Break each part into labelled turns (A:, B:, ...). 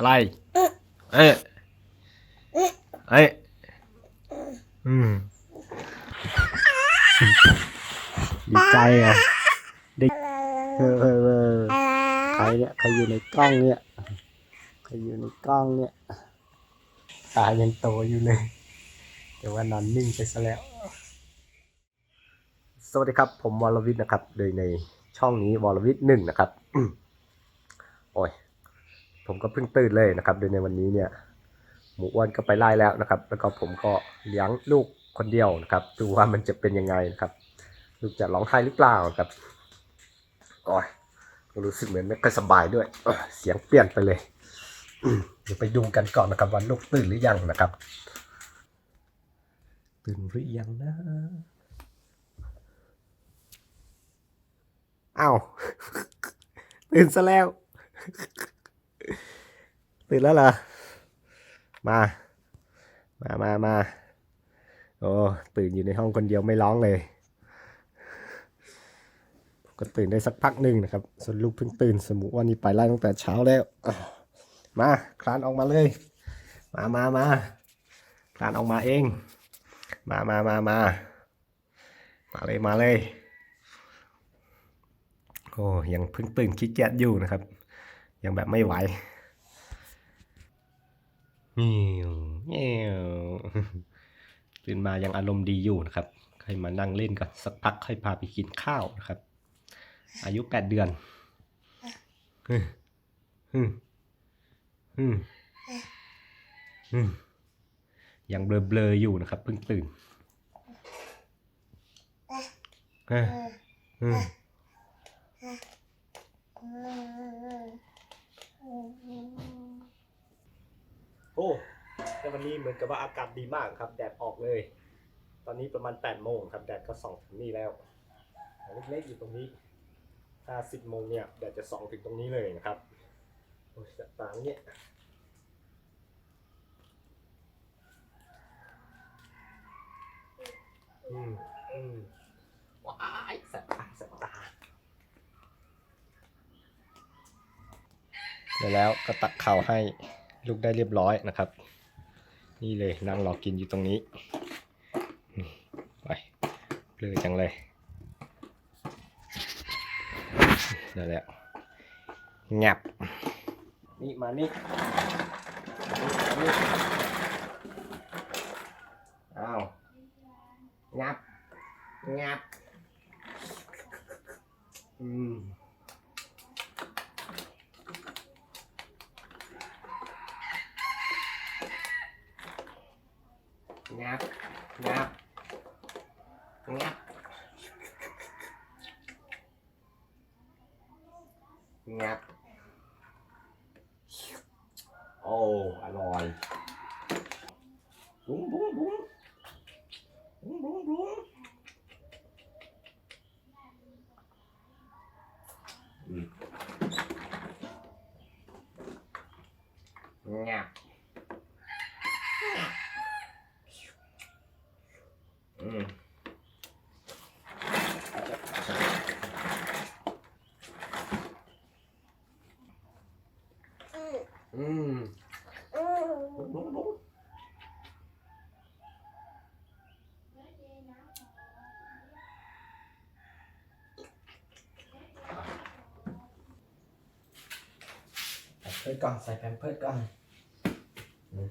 A: อะไรเอ้ยเอ้ยอืมดีใจอะเด็กเออเออเออใครเนี่ยใครอยู่ในกล้องเนี่ยใครอยู่ในกล้องเนี่ยตายังโตอยู่เลย แต่ว่านอนนิ่งไปซะแล้ว สวัสดีครับ ผมวรวิทย์นะครับ โดยในช่องนี้วรวิทย์หนึ่งนะครับ โอ้ย ผมก็เพิ่งตื่นเลยนะครับ โดยในวันนี้เนี่ย หมูอ้วนก็ไปไล่แล้วนะครับ แล้วก็ผมก็เลี้ยงลูกคนเดียวนะครับ ดูว่ามันจะเป็นยังไงนะครับ ลูกจะร้องไห้หรือเปล่าครับโอ้ยรู้สึกเหมือนไม่ค่อยสบายด้วย เสียงเปลี่ยนไปเลยเดี๋ยวไปดูกันก่อนนะครับว่าลูกตื่นหรือยังนะครับ ตื่นหรือยังนะอ้าวตื่นซะแล้ว ตื่นแล้วเหรอ มา มามามาโอ้ตื่นอยู่ในห้องคนเดียวไม่ร้องเลย ก็ตื่นได้สักพักหนึ่งนะครับ ส่วนลูกเพิ่งตื่นสมมุติว่านี่ไปไล่ตั้งแต่เช้าแล้ว มา คลานออกมาเลย มามามาคลานออกมาเอง มามามามามาเลยมาเลยโอ้ยังเพิ่งตื่นขี้เกียจอยู่นะครับ ยังแบบไม่ไหว เงี้ยวเงี้ยวตื่นมายังอารมณ์ดีอยู่นะครับใครมานั่งเล่นกันสักพักค่อยพาไปกินข้าวนะครับ อายุแปดเดือนฮึฮึฮึฮึยังเบลอๆอยู่นะครับ เพิ่งตื่นเฮ้ย โอ้แต่วันนี้เหมือนกับว่าอากาศดีมากครับ แดดออกเลย ตอนนี้ประมาณ8โมงครับ แดดก็ส่องถึงนี่แล้วเล็กๆอยู่ตรงนี้ ถ้า 10โมงเนี่ยแดดจะส่องถึงตรงนี้เลยนะครับโอ้ยสัตว์ต่างเนี่ยอืมอืมว้ายสัตว์ตาสัตาเดี๋ยวแล้วก็ตักเข่าให้ ลูกได้เรียบร้อยนะครับ นี่เลยนั่งรอกินอยู่ตรงนี้ไปเปลือจังเลยได้แหล้วงับนี่มานี่มานี่อ้าวงับงับ อืม งับงับงับงับโอ้อร่อยบุ้งบุ้งบุ้งบุ้งบุ้งบุ้งอืมงับ อืมอืมบุ้งบุ้งบุ้ง ใส่เพิร์ดก่อนใส่แพมเพิร์ดก่อนอืม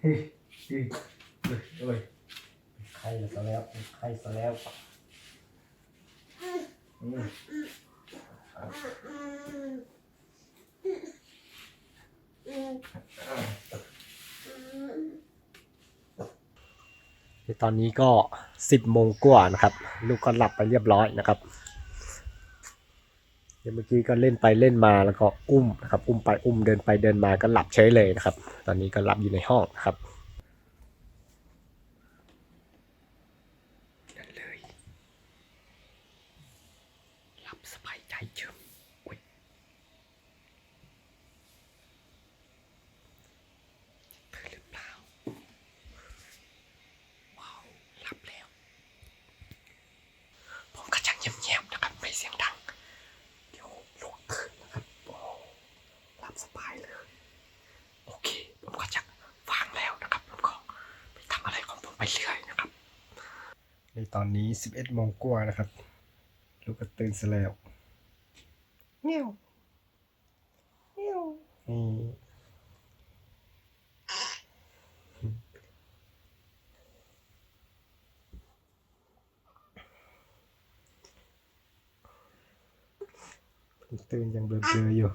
A: เฮ้ยเฮ้ยเฮ้ยเฮ้ยไข่ซะแล้วไข่ซะแล้วอืมตอนนี้ก็สิบโมงกว่านะครับ ลูกก็หลับไปเรียบร้อยนะครับ เมื่อกี้ก็เล่นไปเล่นมาแล้วก็อุ้มนะครับ อุ้มไปอุ้มเดินไปเดินมาก็หลับเฉยเลยนะครับ ตอนนี้ก็หลับอยู่ในห้องนะครับกันเลย หลับสบายใจเชิมอุ๊ยเธอหรือเปล่า ว้าว หลับแล้ว ผมก็ช่างเงียบๆนะครับ ไม่เสียงดัง เดี๋ยวลูกตื่นนะครับโอ้หลับสบายเลย โอเค ผมก็จะฟังแล้วนะครับ ผมก็ไปทำอะไรของผมไปเรื่อยนะครับ ใน ตอนนี้ 11โมงกว่านะครับ ลูกก็ตื่นซะแล้วเงี้ยวเงี้ยวนี่เพิ่งตื่นยังเบลอๆอยู่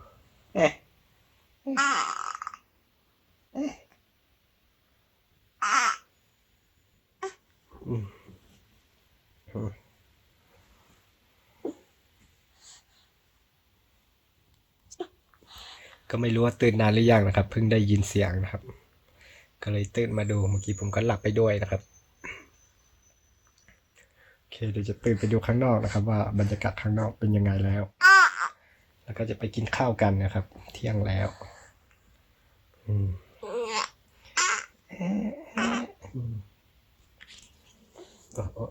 A: ก็ไม่รู้ว่าตื่นนานหรือยังนะครับ เพิ่งได้ยินเสียงนะครับ ก็เลยตื่นมาดูเมื่อกี้ผมก็หลับไปด้วยนะครับโอเคเดี๋ยวจะตื่นไปดูข้างนอกนะครับ ว่าบรรยากาศข้างนอกเป็นยังไงแล้ว แล้วก็จะไปกินข้าวกันนะครับ เที่ยงแล้วอืม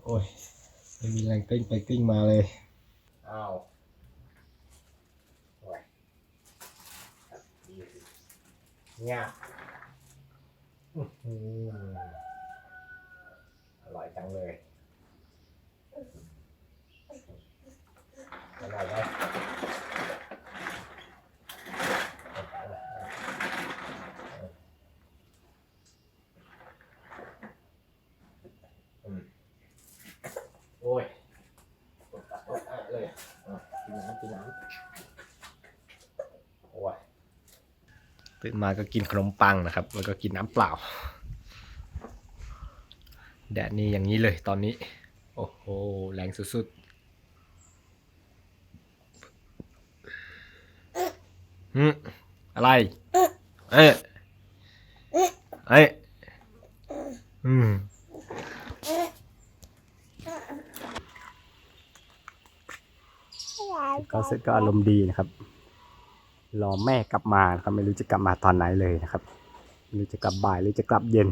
A: โอ้ย ไม่มีแรงกลิ้งไปกลิ้งมาเลย อ้าวเนี่ยอื้อหืออร่อยจังเลยอร่อยไหมอืมโอ้ยตกตะตกเลยอะกินน้ำกินน้ำโอ้ยตื่นมาก็กินขนมปังนะครับ แล้วก็กินน้ำเปล่า แดดนี่อย่างนี้เลยตอนนี้ โอ้โห แรงสุดๆหืมอะไร เอ๊ะเอ๊ะอืม ก็เสร็จก็อารมณ์ดีนะครับ รอแม่กลับมาครับไม่รู้จะกลับมาตอนไหนเลยนะครับไม่รู้จะกลับบ่ายหรือจะกลับเย็น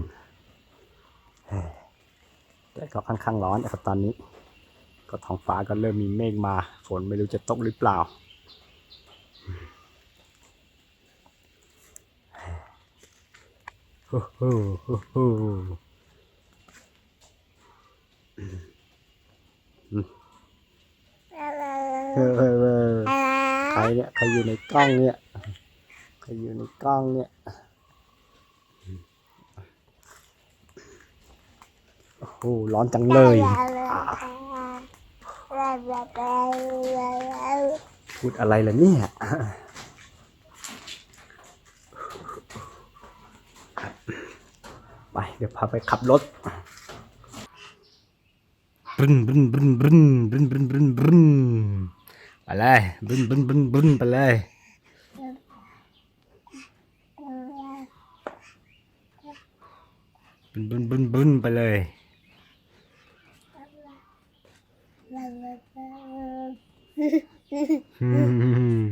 A: เฮ้ยแต่ก็ค่อนข้างร้อนนะครับตอนนี้ ก็ท้องฟ้าก็เริ่มมีเมฆมา ฝนไม่รู้จะตกหรือเปล่าฮู้ฮู้ฮู้ฮู้เออ เออเออใครเนี่ยใครอยู่ในกล้องเนี่ยใครอยู่ในกล้องเนี่ยโอ้โหร้อนจังเลยพูดอะไรล่ะเนี่ยไปเดี๋ยวพาไปขับรถ บึ้นบึ้นบึ้นบึ้นบึ้นบึ้นบึ้นบึ้นไปเลยบึ้นบึ้นบึ้นบึ้นไปเลยบึ้นบึ้นบึ้นบึ้นไปเลยอืม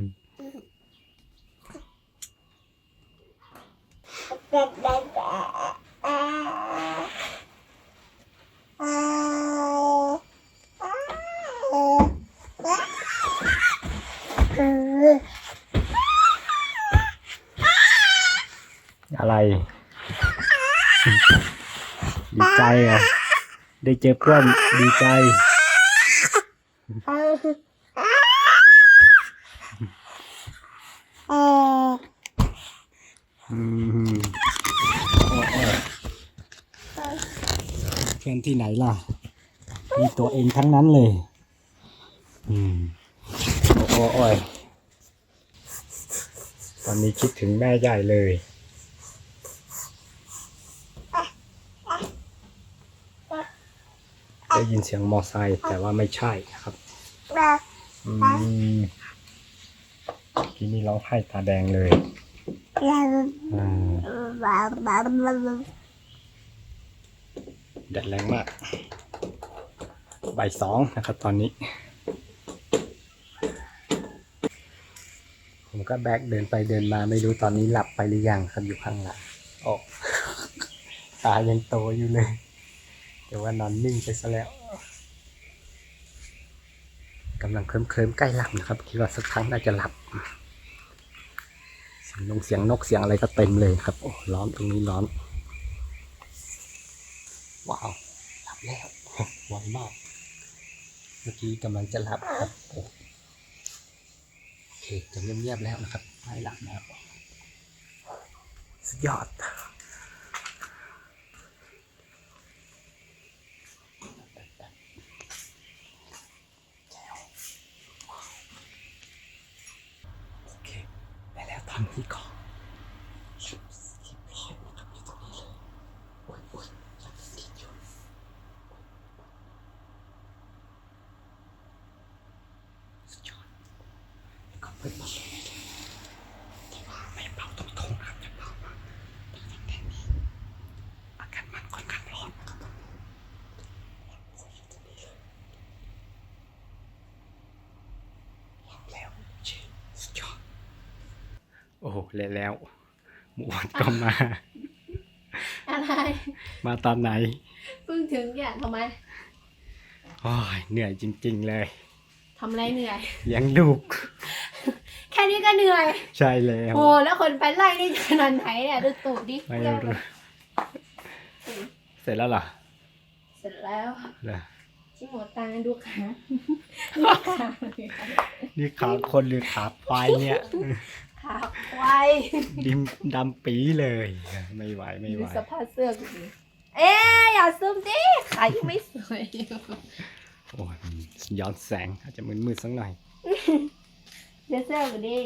A: อะไรดีใจเหรอะ ได้เจอเพื่อนดีใจ อืมเพื่อนที่ไหนล่ะ มีตัวเองทั้งนั้นเลย อืมโอ้โอ้ยตอนนี้คิดถึงแม่ใหญ่เลย ได้ยินเสียงมอไซค์แต่ว่าไม่ใช่ครับอืมทีนี้ร้องไห้ตาแดงเลยอ่า แดดแรงมากบ่ายสองนะครับตอนนี้ ผมก็แบกเดินไปเดินมาไม่รู้ตอนนี้หลับไปหรือยังครับอยู่ข้างหลังโอ้ตายังโตอยู่เลย แต่ว่านอนนิ่งไปซะแล้วกำลังเคลิ้มๆใกล้หลับนะครับคิดว่าสักครั้งน่าจะหลับสนงเสียงนกเสียงอะไรก็เต็มเลยครับโอ้ร้อนตรงนี้ร้อน ว้าวหลับแล้วไวมาก เมื่อกี้กำลังจะหลับครับโอเคจะเงียบๆแล้วนะครับไม่หลับแล้วสุดยอดโอเคได้แล้วทำที่ก่อนเรียบร้อยนะครับอยู่ตรงนี้เลยโอ้ยโอ้ยยังติดอยู่สุดยอดแล้วก็เปิดประตูเลยแต่ว่าไม่เป่าตรงๆนะครับจะเป่ามาตรงแค่นี้อากาศมันค่อนข้างร้อนนะครับตอนนี้โอ้ยอยู่ตรงนี้เลยหลับแล้วเช่สุดยอด โอ้โหเละแล้ว หมูอ้วนก็มา
B: อะไร
A: มาตอนไหน
B: เพิ่งถึงเนี่ยทำไม
A: โอ้ยเหนื่อยจริง ๆ เลย
B: ทำอะไรเหนื่อย
A: เลี้ยงลูก
B: แค่นี้ก็เหนื่อย
A: ใช่แล้ว
B: โอ้แล้วคนไปไล่นี่ขนาดไหนเนี่ยดูตูดดิ
A: ไม่รู้เสร็จแล้วเหรอ
B: เสร็จแล้ว
A: เหรอ
B: ชิโมตังดูขาดูขา
A: นี่ขาคนหรือขาควายเนี่ย
B: ขาควาย
A: ดิมดำปีเลย ไม่ไหวไม่ไห
B: ดู
A: ว
B: สภาพเสื้อกูดิเอ๊ะอย่าซูมดิขายังไม่สวยอยู่
A: โอ้ยมันย้อนแสงอาจจะมืดๆสักหน่อย
B: เดี๋ยวเสื้อกูดิ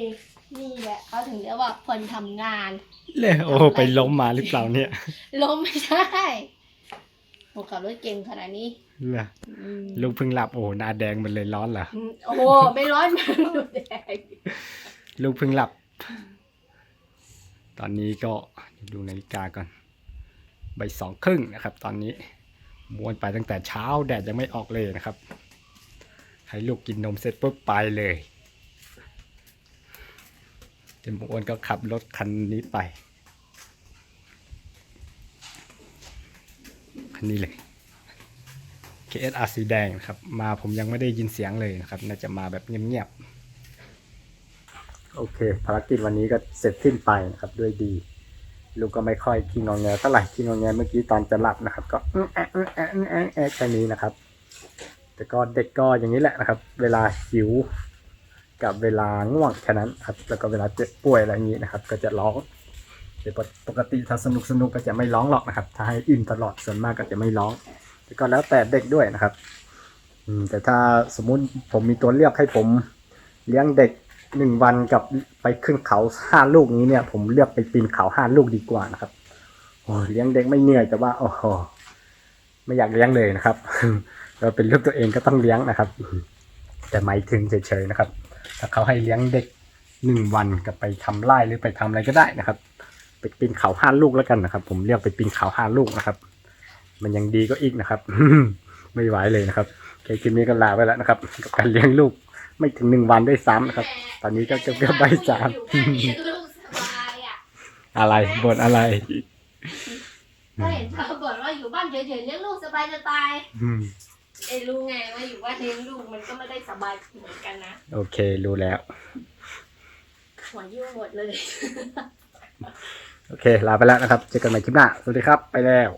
B: นี่แหละเขาถึงเรียกว่าคนทำงาน
A: เลยโอ้ไปล้มมาหรือเปล่าเนี่ย
B: ล้มไม่ได้โอ้ขับรถเก่งขนาดนี้
A: เหรอ
B: อืม
A: ลูกเพิ่งหลับโอ้หน้าแดงมันเลยร้อนเหรอ
B: อืมโอ้โหไม่ร้อนมันดูแดง
A: ลูกเพิ่งหลับ ตอนนี้ก็ดูนาฬิกาก่อนใบายสองครึ่งนะครับ ตอนนี้ม้วนไปตั้งแต่เช้าแดดยังไม่ออกเลยนะครับ ให้ลูกกินนมเสร็จปุ๊บไปเลยเจมอ้วนก็ขับรถคันนี้ไป คันนี้เลย KSR สีแดงนะครับ มาผมยังไม่ได้ยินเสียงเลยนะครับ น่าจะมาแบบเงียบๆ โอเค ภารกิจวันนี้ก็เสร็จสิ้นไปนะครับด้วยดี ลูกก็ไม่ค่อยขี้งองแงเท่าไหร่ขี้งองแงเมื่อกี้ตอนจะหลับนะครับ ก็อื้อแอะอื้อแอะอื้อแอแอะแค่นี้นะครับ แต่ก็เด็กก็อย่างนี้แหละนะครับ เวลาหิว กับเวลาง่วงแค่นั้นครับ แล้วก็เวลาเจ็บป่วยอะไรอย่างนี้นะครับ ก็จะร้องแต่ปกติถ้าสนุกสนุกก็จะไม่ร้องหรอกนะครับ ถ้าให้อิ่มตลอดส่วนมากก็จะไม่ร้องแต่ก็แล้วแต่เด็กด้วยนะครับอืมแต่ถ้าสมมุติผมมีตัวเลือกให้ผมเลี้ยงเด็ก หนึ่งวันกับไปขึ้นเขาห้าลูกนี้เนี่ย ผมเลือกไปปีนเขาห้าลูกดีกว่านะครับโอ้ยเลี้ยงเด็กไม่เหนื่อยแต่ว่าโอ้โหไม่อยากเลี้ยงเลยนะครับ เราเป็นลูกตัวเองก็ต้องเลี้ยงนะครับ แต่หมายถึงเฉยๆนะครับ ถ้าเขาให้เลี้ยงเด็กหนึ่งวันกับไปทำไร่หรือไปทำอะไรก็ได้นะครับ ไปปีนเขาห้าลูกแล้วกันนะครับ ผมเลือกไปปีนเขาห้าลูกนะครับ มันยังดีก็อีกนะครับ ไม่ไหวเลยนะครับโอเคคลิปนี้ก็ลาไปแล้วนะครับ กับการเลี้ยงลูก ไม่ถึงหนึ่งวันด้วยซ้ำนะครับ ตอนนี้ก็เกือบเกือบใบายสาม
B: อยู่บ้านเลี้ยงลูกสบายอะ
A: อะไรบนอะไร
B: ก็เห็นเขาบอกว่าอยู่บ้านเฉยๆเลี้ยงลูกสบายจะตาย
A: อืม
B: ไอ้รู้ไงว่าอยู่บ้านเลี้ยงลูกมันก็ไม่ได้สบายเหมือนกันนะ
A: โอเครู้แล้ว
B: หัวยุ่งหมดเลย
A: โอเค ลาไปแล้วนะครับ เจอกันใหม่คลิปหน้า สวัสดีครับ ไปแล้ว